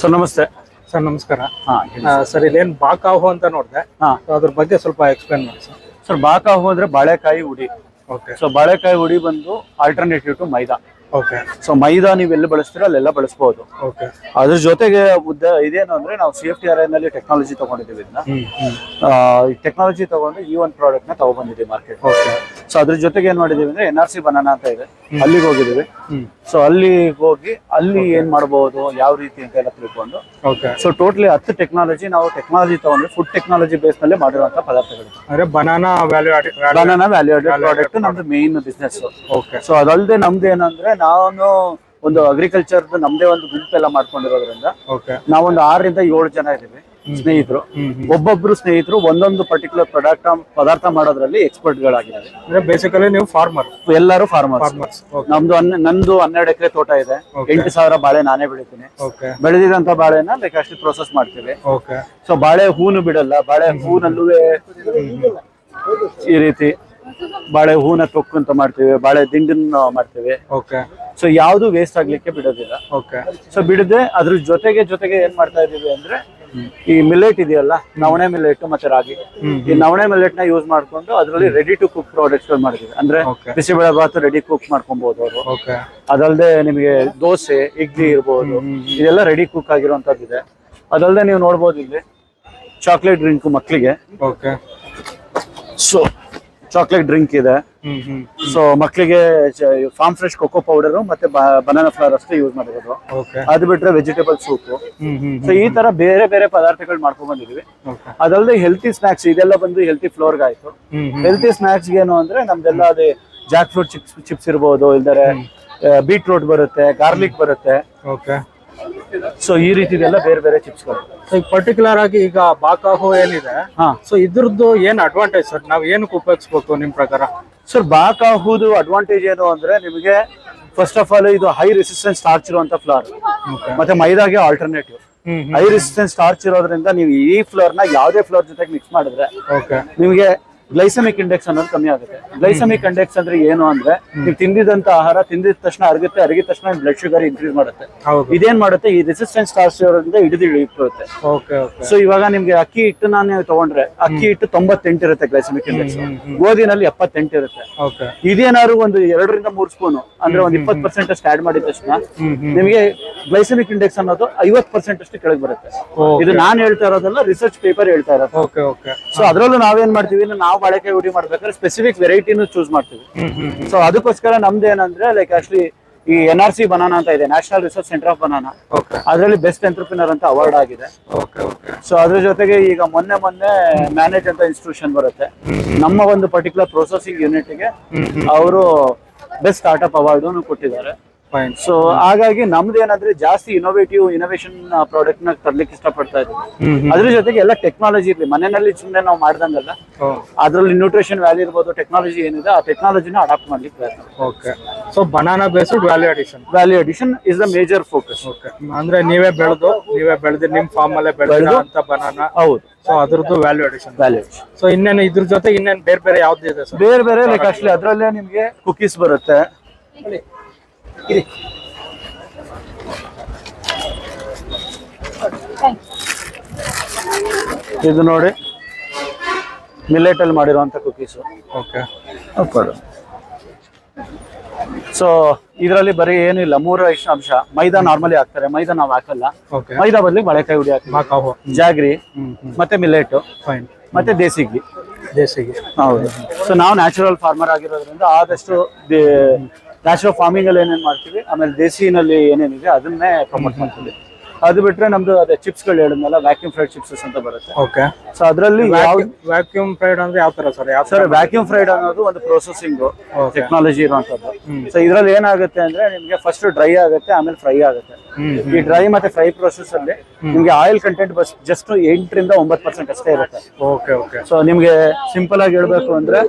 Sir ನಮಸ್ತೆ. Sir ನಮಸ್ಕಾರ. ಆ, ಸರ್ ಇಲ್ಲೇನು ಬಾಕಾಹು ಅಂತ ನೋಡಿದೆ. ಹಾ. ಅದ್ರ ಬಗ್ಗೆ ಸ್ವಲ್ಪ ಎಕ್ಸ್ಪ್ಲೇನ್ ಮಾಡಿ ಸರ್. ಸರ್ ಬಾಕಾಹು ಅಂದ್ರೆ ಬಾಳೆಕಾಯಿ ಉಡಿ ಓಕೆ ಸೊ ಬಾಳೆಕಾಯಿ ಉಡಿ ಬಂದು alternative to maida. Okay so maida ನೀವು ಎಲ್ಲಿ ಬಳಸ್ತೀರ ಅಲ್ಲೆಲ್ಲ ಬಳಸಬಹುದು ಓಕೆ ಅದ್ರ ಜೊತೆಗೆ ಉದ್ದ ಇದೇನು ಅಂದ್ರೆ ನಾವು ಸೇಫ್ಟಿ ನಲ್ಲಿ ಟೆಕ್ನಾಲಜಿ ತಗೊಂಡಿದ್ದೀವಿ ಇದನ್ನ. ಟೆಕ್ನಾಲಜಿ ತಗೊಂಡು ಈ ಒಂದು ಪ್ರಾಡಕ್ಟ್ನ ತಗೊಂಡ್ಬಂದಿದ್ದೀವಿ ಮಾರ್ಕೆಟ್ ಓಕೆ ಸೊ ಅದ್ರ ಜೊತೆಗೆ ಏನ್ ಮಾಡಿದೀವಿ ಅಂದ್ರೆ ಎನ್ ಆರ್ ಸಿ ಬನಾನ ಅಂತ ಇದೆ. ಅಲ್ಲಿಗೆ ಹೋಗಿದ್ದೀವಿ. ಸೊ ಅಲ್ಲಿ ಹೋಗಿ ಅಲ್ಲಿ ಏನ್ ಮಾಡಬಹುದು ಯಾವ ರೀತಿ ಅಂತ ಎಲ್ಲ ತಿಳ್ಕೊಂಡು. ಸೊ ಟೋಟಲಿ ಹತ್ತು ಟೆಕ್ನಾಲಜಿ ನಾವು ಟೆಕ್ನಾಲಜಿ ತಗೊಂಡ್ರೆ ಫುಡ್ ಟೆಕ್ನಾಲಜಿ ಬೇಸ್ನಲ್ಲಿ ಮಾಡಿರುವಂತ ಪದಾರ್ಥಗಳು. ಅಂದ್ರೆ banana value banana value product ನಮ್ದು ಮೇನ್ ಬಿಸ್ನೆಸ್ ಓಕೆ ಸೊ ಅದಲ್ಲದೆ ನಮ್ದು ಏನಂದ್ರೆ ನಾನು ಒಂದು ಅಗ್ರಿಕಲ್ಚರ್ ನಮ್ದೇ ಒಂದು ಗುಂಪೆಲ್ಲ ಮಾಡ್ಕೊಂಡಿರೋದ್ರಿಂದ ನಾವೊಂದು ಆರರಿಂದ ಏಳು ಜನ ಇದೀವಿ ಸ್ನೇಹಿತರು. ಒಬ್ಬೊಬ್ರು ಸ್ನೇಹಿತರು ಒಂದೊಂದು ಪರ್ಟಿಕ್ಯುಲರ್ ಪ್ರಾಡಕ್ಟ್ ಪದಾರ್ಥ ಮಾಡೋದ್ರಲ್ಲಿ ಎಕ್ಸ್ಪರ್ಟ್ ಗಳಾಗಿದ್ದಾರೆ ಬೇಸಿಕಲಿ ನೀವು ಫಾರ್ಮರ್ ಎಲ್ಲರೂ ಫಾರ್ಮರ್ಸ್ ನಮ್ದು ನಂದು ಹನ್ನೆರಡು ಎಕರೆ ತೋಟ ಇದೆ. ಎಂಟು ಸಾವಿರ ಬಾಳೆ ನಾನೇ ಬೆಳಿತೀನಿ. ಬೆಳೆದಿದಂತ ಬಾಳೆನ ಲೈಕ್ ಅಷ್ಟು ಪ್ರೋಸೆಸ್ ಮಾಡ್ತೀವಿ ಸೊ ಬಾಳೆ ಹೂನು ಬಿಡಲ್ಲ. ಬಾಳೆ ಹೂನಲ್ಲೂ ಈ ರೀತಿ ಬಾಳೆ ಹೂನ ತೊಕ್ಕು ಅಂತ ಮಾಡ್ತೀವಿ ಬಾಳೆ ದಿಂಡನ್ನ ಮಾಡ್ತೀವಿ. ಓಕೆ. ಸೊ ಯಾವುದು ವೇಸ್ಟ್ ಆಗ್ಲಿಕ್ಕೆ ಬಿಡೋದಿಲ್ಲ. ಓಕೆ. ಸೊ ಬಿಡದೆ ಅದ್ರ ಜೊತೆಗೆ ಜೊತೆಗೆ ಏನ್ ಮಾಡ್ತಾ ಇದೀವಿ ಅಂದ್ರೆ ಈ ಮಿಲೆಟ್ ಇದೆಯಲ್ಲ ನವಣೆ ಮಿಲೆಟ್ ಮತ್ತೆ ರಾಗಿ. ಈ ನವಣೆ ಮಿಲೆಟ್ನ ಯೂಸ್ ಮಾಡ್ಕೊಂಡು ಅದರಲ್ಲಿ ರೆಡಿ ಟು ಕುಕ್ ಪ್ರಾಡಕ್ಟ್ಸ್ಗಳು ಮಾಡ್ತೀವಿ ಅಂದ್ರೆ. ಬಿಸಿಬೇಳೆ ಭಾತ್ ರೆಡಿ ಕುಕ್ ಮಾಡ್ಕೊಬಹುದು ಅವರು. ಓಕೆ. ಅದಲ್ಲದೆ ನಿಮಗೆ ದೋಸೆ ಇಡ್ಲಿ ಇರ್ಬೋದು ಇದೆಲ್ಲ ರೆಡಿ ಕುಕ್ ಆಗಿರುವಂತದ್ದು ಇದೆ. ಅದಲ್ಲದೆ ನೀವು ನೋಡ್ಬೋದು ಇಲ್ಲಿ ಚಾಕ್ಲೇಟ್ ಡ್ರಿಂಕ್ ಮಕ್ಕಳಿಗೆ ಓಕೆ. ಸೊ ಚಾಕ್ಲೇಟ್ ಡ್ರಿಂಕ್ ಇದೆ. ಸೊ ಮಕ್ಕಳಿಗೆ ಫಾರ್ಮ್ ಫ್ರೆಶ್ ಕೋಕೋ ಪೌಡರ್ ಮತ್ತೆ ಬನಾನಾ ಫ್ಲವರ್ ಅಷ್ಟೇ ಯೂಸ್ ಮಾಡಿರೋದು. ಅದು ಬಿಟ್ರೆ ವೆಜಿಟೇಬಲ್ ಸೂಪ್ ಸೊ ಈ ತರ ಬೇರೆ ಬೇರೆ ಪದಾರ್ಥಗಳು ಮಾಡ್ಕೊಂಡ್ ಬಂದಿದೀವಿ ಅದಲ್ಲದೆ ಹೆಲ್ತಿ ಸ್ನಾಕ್ಸ್ ಇದೆಲ್ಲ ಬಂದು ಹೆಲ್ತಿ ಫ್ಲೋರ್ ಆಯ್ತು. ಹೆಲ್ತಿ ಸ್ನಾಕ್ಸ್ ಏನು ಅಂದ್ರೆ ನಮ್ದೆಲ್ಲ ಅದೇ ಜಾಕ್ ಫ್ರೂಟ್ ಚಿಪ್ಸ್ ಚಿಪ್ಸ್ ಇರ್ಬೋದು ಇಲ್ದರೆ ಬೀಟ್ರೂಟ್ ಬರುತ್ತೆ ಗಾರ್ಲಿಕ್ ಬರುತ್ತೆ. ಸೊ ಈ ರೀತಿದೆಲ್ಲ ಬೇರೆ ಬೇರೆ ಚಿಪ್ಸ್ಗಳು ಸೊ ಈಗ ಪರ್ಟಿಕ್ಯುಲರ್ ಆಗಿ ಈಗ ಬಾಕಾಹೋ ಏನಿದೆ ಹಾ. ಸೊ ಇದ್ರದ್ದು ಏನ್ ಅಡ್ವಾಂಟೇಜ್ ಸರ್ ನಾವು ಏನಕ್ಕೆ ಉಪಯೋಗಿಸ್ಬೇಕು ನಿಮ್ ಪ್ರಕಾರ? ಸರ್ ಬಾಕಾಹುದು ಅಡ್ವಾಂಟೇಜ್ ಏನು ಅಂದ್ರೆ ನಿಮಗೆ ಫಸ್ಟ್ ಆಫ್ ಆಲ್ ಇದು ಹೈ ರೆಸಿಸ್ಟೆನ್ಸ್ ಸ್ಟಾರ್ಚ್ ಇರುವಂತ ಫ್ಲವರ್ ಮತ್ತೆ ಮೈದಾಗೆ ಆಲ್ಟರ್ನೇಟಿವ್ ಹೈ ರೆಸಿಸ್ಟೆನ್ಸ್ ಸ್ಟಾರ್ಚ್ ಇರೋದ್ರಿಂದ ನೀವು ಈ ಫ್ಲೋರ್ನ ಯಾವ್ದೇ ಫ್ಲೋರ್ ಜೊತೆಗೆ ಮಿಕ್ಸ್ ಮಾಡಿದ್ರೆ ಓಕೆ ನಿಮಗೆ ಗ್ಲೈಸಮಿಕ್ ಇಂಡೆಕ್ಸ್ ಅನ್ನೋದು ಕಮ್ಮಿ ಆಗುತ್ತೆ. ಗ್ಲೈಸಮಿಕ್ ಇಂಡೆಕ್ಸ್ ಅಂದ್ರೆ ಏನು ಅಂದ್ರೆ ನೀವು ತಿಂದಿದಂತ ಆಹಾರ ತಿಂದಿದ ತಕ್ಷಣ ಅರಗುತ್ತೆ ಅರಗಿದ ತಕ್ಷಣ ಬ್ಲಡ್ ಶುಗರ್ ಇನ್ಕ್ರೀಸ್ ಮಾಡುತ್ತೆ. ಇದೇನ್ ಮಾಡುತ್ತೆ? ಈ ರೆಸಿಸ್ಟೆನ್ಸ್ ಕಾಸ್ಟ್ ಇರೋದ್ರಿಂದ ಹಿಡಿದು ಓಕೆ ಸೊ ಇವಾಗ ನಿಮ್ಗೆ ಅಕ್ಕಿ ಹಿಟ್ಟು ನೀವು ತಗೊಂಡ್ರೆ ಅಕ್ಕಿ ಹಿಟ್ಟು ತೊಂಬತ್ತೆಂಟು ಇರುತ್ತೆ ಗ್ಲೈಸಮಿಕ್ ಇಂಡೆಕ್ಸ್. ಗೋಧಿನಲ್ಲಿ ಎಪ್ಪತ್ತೆಂಟು ಇರುತ್ತೆ. ಇದೇನಾದ್ರು ಒಂದು ಎರಡರಿಂದ ಮೂರು ಸ್ಪೂನ್ ಅಂದ್ರೆ ಒಂದ್ ಇಪ್ಪತ್ತು ಪರ್ಸೆಂಟ್ ಅಷ್ಟು ಆಡ್ ಮಾಡಿದ ತಕ್ಷಣ ನಿಮಗೆ ಗ್ಲೈಸಮಿಕ್ ಇಂಡೆಕ್ಸ್ ಅನ್ನೋದು ಐವತ್ ಪರ್ಸೆಂಟ್ ಅಷ್ಟು ಕೆಳಗೆ ಬರುತ್ತೆ. ಇದು ನಾನು ಹೇಳ್ತಾ ಇರೋದಲ್ಲ ರಿಸರ್ಚ್ ಪೇಪರ್ ಹೇಳ್ತಾ ಇರೋದು. ಸೊ ಅದ್ರಲ್ಲೂ ನಾವೇನ್ ಮಾಡ್ತೀವಿ ನಾವು ಬಾಳೆಕಾಯಿ ಉಡಿ ಮಾಡ್ಬೇಕಾದ್ರೆ ಸ್ಪೆಸಿಫಿಕ್ ವೆರೈಟಿನೂ ಚೂಸ್ ಮಾಡ್ತೀವಿ. ಸೊ ಅದಕ್ಕೋಸ್ಕರ ನಮ್ದು ಏನಂದ್ರೆ ಲೈಕ್ ಆಕ್ಚುಲಿ ಈ ಎನ್ ಆರ್ ಸಿ ಬನಾನಾ ಅಂತ ಇದೆ national research centre of banana ಅದರಲ್ಲಿ ಬೆಸ್ಟ್ ಎಂಟರ್ಪ್ರಿನರ್ ಅಂತ ಅವಾರ್ಡ್ ಆಗಿದೆ. ಸೊ ಅದ್ರ ಜೊತೆಗೆ ಈಗ ಮೊನ್ನೆ ಮೊನ್ನೆ ಮ್ಯಾನೇಜ್ ಅಂತ ಇನ್ಸ್ಟಿಟ್ಯೂಷನ್ ಬರುತ್ತೆ. ನಮ್ಮ ಒಂದು ಪರ್ಟಿಕ್ಯುಲರ್ ಪ್ರೊಸೆಸಿಂಗ್ ಯೂನಿಟ್ಗೆ ಅವರು ಬೆಸ್ಟ್ ಸ್ಟಾರ್ಟ್ಅಪ್ ಅವಾರ್ಡ್ ಕೊಟ್ಟಿದ್ದಾರೆ. ಸೊ ಹಾಗಾಗಿ ನಮ್ದು ಏನಂದ್ರೆ ಜಾಸ್ತಿ ಇನೋವೇಟಿವ್ ಇನೋವೇಷನ್ ಪ್ರಾಡಕ್ಟ್ನ ತರ್ಲಿಕ್ಕೆ ಇಷ್ಟಪಡ್ತಾ ಇದ್ದೀವಿ ಅದ್ರ ಜೊತೆಗೆ ಎಲ್ಲ ಟೆಕ್ನಾಲಜಿ ಇರ್ಲಿ. ಮನೆಯಲ್ಲಿ ಸುಮ್ಮನೆ ನಾವು ಮಾಡ್ದಂಗಲ್ಲ. ಅದ್ರಲ್ಲಿ ನ್ಯೂಟ್ರಿಷನ್ ವ್ಯಾಲ್ಯೂ ಇರ್ಬೋದು ಟೆಕ್ನಾಲಜಿ ಏನಿದೆ ಆ ಟೆಕ್ನಾಲಜಿನ ಅಡಾಪ್ಟ್ ಮಾಡ್ಲಿಕ್ಕೆ ಪ್ರಯತ್ನ okay so banana based value addition value addition is the major focus okay ಅಂದ್ರೆ ನೀವೇ ಬೆಳೆದು ನೀವೇ ಬೆಳೆದು ನಿಮ್ ಫಾರ್ಮ್ ಅಲ್ಲೇ ಬೆಳೆದ ಅಂತ ಬನಾನಾ ಹೌದು. ಸೊ ಅದ್ರದ್ದು ವ್ಯಾಲ್ಯೂ ಅಡಿಷನ್ ವ್ಯಾಲ್ಯೂ ಸೊ ಇನ್ನೇನು ಇದ್ರ ಜೊತೆ ಇನ್ನೇನು ಬೇರೆ ಬೇರೆ ಯಾವ್ದು ಇದೆ ಬೇರೆ ಬೇರೆ ಲೈಕ್ ಆಕ್ಚುಲಿ ಅದರಲ್ಲೇ ನಿಮ್ಗೆ ಕುಕೀಸ್ ಬರುತ್ತೆ. ಇದು ನೋಡಿ ಮಿಲೆಟ್ ಅಲ್ಲಿ ಮಾಡಿರುವಂತ ಕುಕೀಸ್ ಓಕೆ ಸೊ ಇದರಲ್ಲಿ ಬರೀ ಏನಿಲ್ಲ ಮೂರು ಅಂಶ. ಮೈದಾ ನಾರ್ಮಲಿ ಹಾಕ್ತಾರೆ ಮೈದಾ ನಾವು ಹಾಕಲ್ಲ. ಓಕೆ ಮೈದಾ ಬದಲಿಗೆ ಬಳೆಕಾಯಿ ಹುಡಿ ಹಾಕಿ ಜಾಗ್ರಿ ಮತ್ತೆ ಮಿಲೆಟ್ ಫೈನ್ ಮತ್ತೆ ದೇಸಿಗಿ. ದೇಸಿಗೆ. ಹೌದು. ಸೊ ನಾವು ನ್ಯಾಚುರಲ್ ಫಾರ್ಮರ್ ಆಗಿರೋದ್ರಿಂದ ಆದಷ್ಟು ನ್ಯಾಚುರಲ್ ಫಾರ್ಮಿಂಗ್ ಅಲ್ಲಿ ಏನೇನ್ ಮಾಡ್ತೀವಿ ಆಮೇಲೆ ದೇಸಿನಲ್ಲಿ ಏನೇನಿದೆ ಅದನ್ನೇ ಪ್ರಮೋಟ್ ಮಾಡ್ತೀವಿ. ಅದು ಬಿಟ್ರೆ ನಮ್ದು ಅದೇ ಚಿಪ್ಸ್ಗಳು ಹೇಳಿದ್ನಲ್ಲ ವ್ಯಾಕ್ಯೂಮ್ ಫ್ರೈಡ್ ಚಿಪ್ಸ್ ಅಂತ ಬರುತ್ತೆ. ಓಕೆ ಸೊ ಅದರಲ್ಲಿ ವ್ಯಾಕ್ಯೂಮ್ ಫ್ರೈಡ್ ಅಂದ್ರೆ ಯಾವ ತರ ಸರ್? ಯಾವ ಸರ್ ವ್ಯಾಕ್ಯೂಮ್ ಫ್ರೈಡ್ ಅನ್ನೋದು ಒಂದು ಪ್ರೊಸೆಸಿಂಗ್ ಟೆಕ್ನಾಲಜಿ ಇರುವಂತದ್ದು ಸೊ ಇದ್ರಲ್ಲಿ ಏನಾಗುತ್ತೆ ಅಂದ್ರೆ ನಿಮ್ಗೆ ಫಸ್ಟ್ ಡ್ರೈ ಆಗುತ್ತೆ ಆಮೇಲೆ ಫ್ರೈ ಆಗುತ್ತೆ. ಈ ಡ್ರೈ ಮತ್ತೆ ಫ್ರೈ ಪ್ರೊಸೆಸ್ ಅಲ್ಲಿ ನಿಮ್ಗೆ ಆಯಿಲ್ ಕಂಟೆಂಟ್ ಬಸ್ ಜಸ್ಟ್ ಎಂಟರಿಂದ ಒಂಬತ್ತು ಪರ್ಸೆಂಟ್ ಅಷ್ಟೇ ಇರುತ್ತೆ. ಓಕೆ ಓಕೆ ಸೊ ನಿಮ್ಗೆ ಸಿಂಪಲ್ ಆಗಿ ಹೇಳ್ಬೇಕು ಅಂದ್ರೆ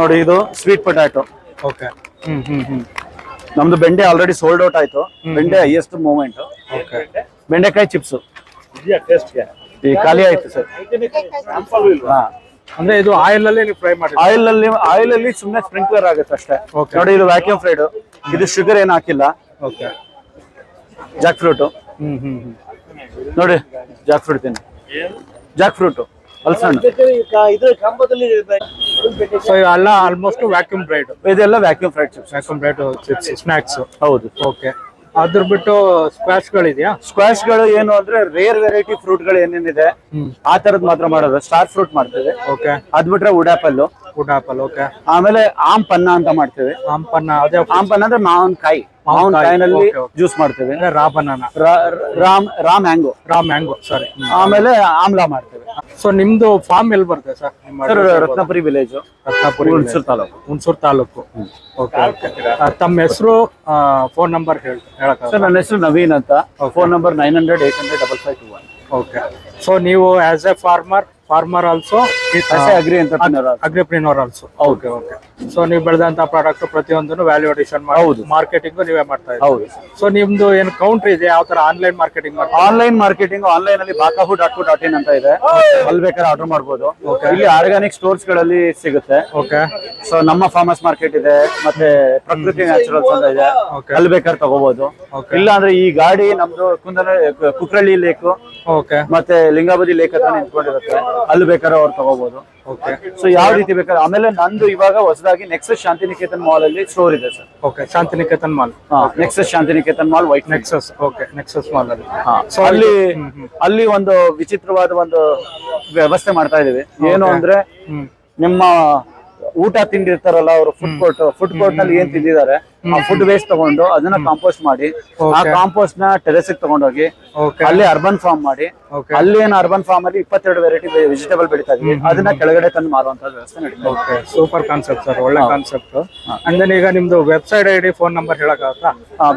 ನೋಡಿ ಇದು sweet potato okay hmm hmm hmm. ನಮ್ದು ಬೆಂಡೆ ಆಲ್ರೆಡಿ ಸೋಲ್ಡ್ ಔಟ್ ಆಯ್ತು. ಬೆಂಡೆ ಹೈಯೆಸ್ಟ್ ಮೂವ್ಮೆಂಟ್ ಓಕೆ ಬೆಂಡೆಕಾಯಿ ಚಿಪ್ಸ್ ಈ ಖಾಲಿ ಆಯ್ತು ಸರ್ ಅಂದ್ರೆ ಇದು ಆಯಿಲ್ ಅಲ್ಲಿ ನೀವು ಫ್ರೈ ಮಾಡಿ ಆಯಿಲ್ ಅಲ್ಲಿ ಆಯಿಲ್ ಅಲ್ಲಿ ಸುಮ್ಮನೆ ಸ್ಪ್ರಿಂಕ್ಲರ್ ಆಗುತ್ತೆ ಅಷ್ಟೇ. ನೋಡಿ ಇದು ವ್ಯಾಕ್ಯೂಮ್ ಫ್ರೈಡ್ ಇದು ಶುಗರ್ ಏನು ಹಾಕಿಲ್ಲ. Okay jackfruit hmm hmm hmm. ನೋಡಿ ಜಾಕ್ ಫ್ರೂಟ್ ತಿನ್ನಿ ಜಾಕ್ ಫ್ರೂಟ್ ಕಂಬದಲ್ಲಿ ಸೊ ಇವೆಲ್ಲ ಆಲ್ಮೋಸ್ಟ್ ವ್ಯಾಕ್ಯೂಮ್ ಬ್ರೈಡ್ ಇದೆಲ್ಲ vacuum fried chips vacuum fried chips snacks ಹೌದು. ಓಕೆ ಅದ್ರ ಬಿಟ್ಟು ಸ್ಕ್ವಾಶ್ ಗಳಿದೆಯಾ ಸ್ಕ್ವಾಶ್ಗಳು ಏನು ಅಂದ್ರೆ ರೇರ್ ವೆರೈಟಿ ಫ್ರೂಟ್ಗಳು ಏನೇನಿದೆ ಆ ತರದ್ ಮಾತ್ರ ಮಾಡೋದು. ಸ್ಟಾರ್ ಫ್ರೂಟ್ ಮಾಡ್ತೇವೆ. ಓಕೆ ಅದ್ ಬಿಟ್ರೆ ಫುಡ್ ಆಪಲ್ ಓಕೆ ಆಮೇಲೆ ಆಮ್ ಪನ್ನ ಅಂತ ಮಾಡ್ತೇವೆ. ಪನ್ನ ಅದೇ ಆಮ್ ಪನ್ನ ಅಂದ್ರೆ ಮಾವಿನಕಾಯಿ ಮಾವನ್ ಕಾಯಿನಲ್ಲಿ okay, okay. ಜ್ಯೂಸ್ ಮಾಡ್ತೇವೆ. Raw banana. ರಾಮ್ ರಾಮ್ ಹ್ಯಾಂಗೋ ರಾಮ್ ಮ್ಯಾಂಗೋ ಸಾರಿ. ಆಮೇಲೆ ಆಮ್ಲಾ ಮಾಡ್ತೇವೆ. ಸೊ ನಿಮ್ದು ಫಾರ್ಮ್ ಎಲ್ಲಿ ಬರುತ್ತೆ sir sir Ratnapuri village Ratnapuri Hunsur taluk. Hunsur taluk. Okay ತಮ್ಮ ಹೆಸರು ಫೋನ್ ನಂಬರ್ ಹೇಳಿ ಸರ್ ನನ್ನ ಹೆಸರು ನವೀನ್ ಅಂತ. Phone number nine hundred eight hundred double five two one okay so ನೀವು as a farmer farmer also agri agripreneur also okay okay so ನೀವು ಬೆಳೆದಂತ product ಪ್ರತಿಯೊಂದನ್ನು ವ್ಯಾಲ್ಯೂ ಅಡಿಷನ್ ಮಾಡಿ ಹೌದು. ಮಾರ್ಕೆಟಿಂಗ್ ನೀವೇ ಮಾಡ್ತಾ ಇದ್ದೀವಿ ಹೌದು. ಸೊ ನಿಮ್ದು ಏನು ಕೌಂಟರ್ ಇದೆ? ಯಾವ ತರ online marketing online marketing online ಅಲ್ಲಿ Bakahu dot co dot in ಅಂತ ಇದೆ. ಅಲ್ಲಿ ಬೇಕಾದ್ರೆ ಆರ್ಡರ್ ಮಾಡಬಹುದು ಇಲ್ಲಿ ಆರ್ಗಾನಿಕ್ ಸ್ಟೋರ್ಸ್ಗಳಲ್ಲಿ ಸಿಗುತ್ತೆ. ಓಕೆ ಸೊ ನಮ್ಮ ಫಾರ್ಮರ್ಸ್ ಮಾರ್ಕೆಟ್ ಇದೆ ಮತ್ತೆ ಪ್ರಕೃತಿ ನ್ಯಾಚುರಲ್ಸ್ ಅಂತ ಇದೆ. ಅಲ್ಲಿ ಬೇಕಾದ್ರೆ ತಗೋಬಹುದು. ಇಲ್ಲ ಅಂದ್ರೆ ಈ ಗಾಡಿ ನಮ್ದು ಕುಂದನ ಕುಕ್ರಳ್ಳಿ ಲೇಕ್ ಓಕೆ ಮತ್ತೆ ಲಿಂಗಾಬದಿ ಲೇಕ್ ಹತ್ರ ನಿಂತ್ಕೊಂಡಿರುತ್ತೆ. ಅಲ್ಲಿ ಬೇಕಾದ್ರೆ ಅವ್ರು ತಗೋಬಹುದು ಸೊ ಯಾವ ರೀತಿ ಬೇಕಾದ್ರೆ ಆಮೇಲೆ ನಂದು ಇವಾಗ ಹೊಸದಾಗಿ ನೆಕ್ಸಸ್ ಶಾಂತಿನಿಕೇತನ್ ಮಾಲ್ ಅಲ್ಲಿ ಸ್ಟೋರ್ ಇದೆ sir. Okay Shantiniketan mall Nexus Shantiniketan mall wait Nexus okay Nexus mall ಅಲ್ಲಿ. ಸೊ ಅಲ್ಲಿ ಅಲ್ಲಿ ಒಂದು ವಿಚಿತ್ರವಾದ ಒಂದು ವ್ಯವಸ್ಥೆ ಮಾಡ್ತಾ ಇದೀವಿ ಏನು ಅಂದ್ರೆ ನಿಮ್ಮ ಊಟ ತಿಂಡಿರ್ತಾರಲ್ಲ ಅವರು ಫುಡ್ ಕೋರ್ಟ್ ಫುಡ್ ಕೋರ್ಟ್ನಲ್ಲಿ ಏನ್ ತಿಂದಿದ್ದಾರೆ ಆ ಫುಡ್ ವೇಸ್ಟ್ ತಗೊಂಡು ಅದನ್ನ ಕಾಂಪೋಸ್ಟ್ ಮಾಡಿ ಆ ಕಾಂಪೋಸ್ಟ್ನ ಟೆರೆಸ್ ತಗೊಂಡೋಗಿ ಅಲ್ಲಿ ಅರ್ಬನ್ ಫಾರ್ಮ್ ಮಾಡಿ ಅಲ್ಲಿ ಏನು ಅರ್ಬನ್ ಫಾರ್ಮ್ ಅಲ್ಲಿ ಇಪ್ಪತ್ತೆರಡು ವೆರೈಟಿ ವೆಜಿಟೇಬಲ್ ಬೆಳಿತಾ ಇದೀವಿ. ಅದನ್ನ ಕೆಳಗಡೆ ತಂದು ಮಾರುವಂತ ವ್ಯವಸ್ಥೆ ನಡೀತಾ ಸೂಪರ್ ಕಾನ್ಸೆಪ್ಟ್ ಸರ್ ಒಳ್ಳೆ ಕಾನ್ಸೆಪ್ಟ್ ಅಂಡ್ ದೆನ್ ಈಗ ನಿಮ್ದು website ID the phone number ಹೇಳಕ್ಕಾಗತ್ತಾ?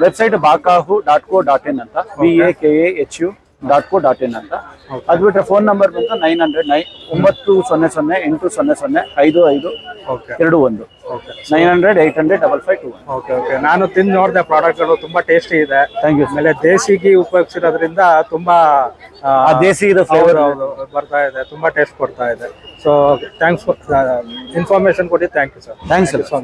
Website Bakahu dot co dot in ಅಂತ. B A K A H U dot co dot in ಅಂತ. ಅದು ಬಿಟ್ಟರೆ ಫೋನ್ ನಂಬರ್ ಬಂದು ನೈನ್ ಹಂಡ್ರೆಡ್ ನೈನ್ ಒಂಬತ್ತು ಸೊನ್ನೆ ಸೊನ್ನೆ ಎಂಟು ಸೊನ್ನೆ ಸೊನ್ನೆ ಐದು ಐದು ಓಕೆ ಎರಡು ಒಂದು. Okay nine hundred eight hundred double five two okay okay ನಾನು ತಿಂದು ನೋಡಿದೆ ಪ್ರಾಡಕ್ಟ್ಗಳು ತುಂಬಾ ಟೇಸ್ಟಿ ಇದೆ. ಥ್ಯಾಂಕ್ ಯು ಆಮೇಲೆ ದೇಸಿಗೆ ಉಪಯೋಗಿಸಿರೋದ್ರಿಂದ ತುಂಬಾ ದೇಸಿ ಇದು ಫ್ಲೇವರ್ ಬರ್ತಾ ಇದೆ. ತುಂಬಾ ಟೇಸ್ಟ್ ಕೊಡ್ತಾ ಇದೆ. ಸೊ ಥ್ಯಾಂಕ್ಸ್ ಇನ್ಫಾರ್ಮೇಶನ್ ಕೊಡಿ. Thank you sir thanks sir so much